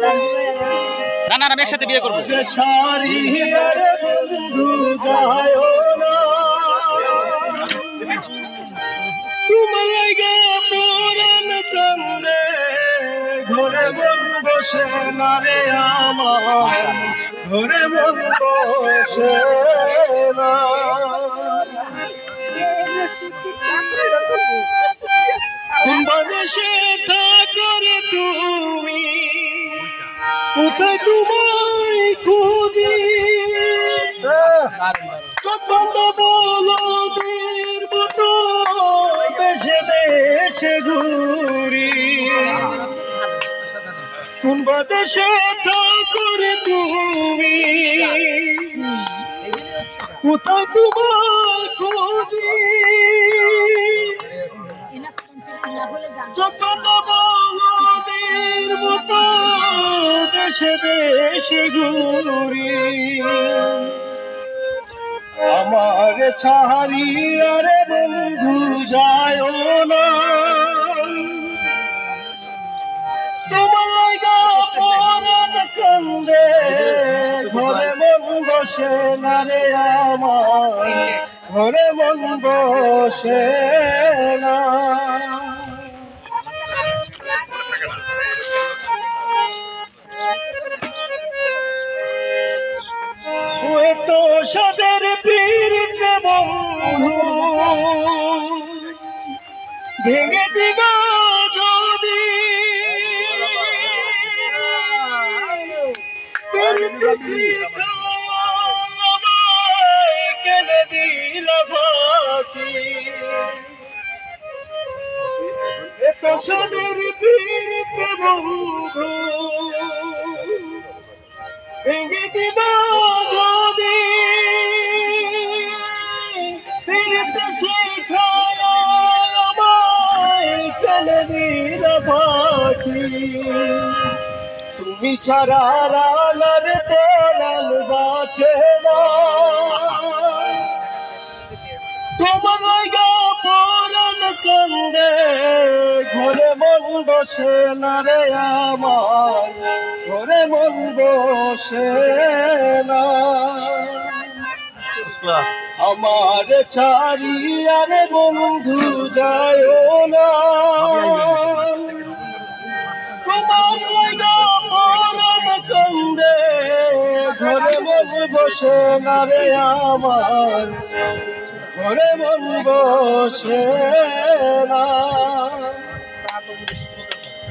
না না আমি একসাথে বিয়ে করব। ঘরে মন বসে না রে আমার। ঘরে বসে না। কোথায় তোমায় খুঁজি? চন্দ বলদের মতো দেশে দেশে ঘুরি। কোন বাদেশে থাকরে তুমি? কোথায় তোমায় খুঁজি? যখন দেশে ঘুরি। আমার ছাড়ি আরে বন্ধু যায় না। তোমার লাগা কান্দে, ঘরে মন বসে না রে আমার ঘরে মন বসে ওই তো সাদের পীড়িতে বন্ধু ভেঙে দিব যদি। কেনে দিল ভেঙে দিব তুমি ছাড়া রানার তেলাল গাছে না। তোমার লাগা পরাণ কান্দে, ঘরে মন বসে না রে আমার, ঘরে মন বসে না। আমার ছাড়ি আরে বন্ধু যায় না। মন বসে না রে আমার। ঘরে মন বসে না।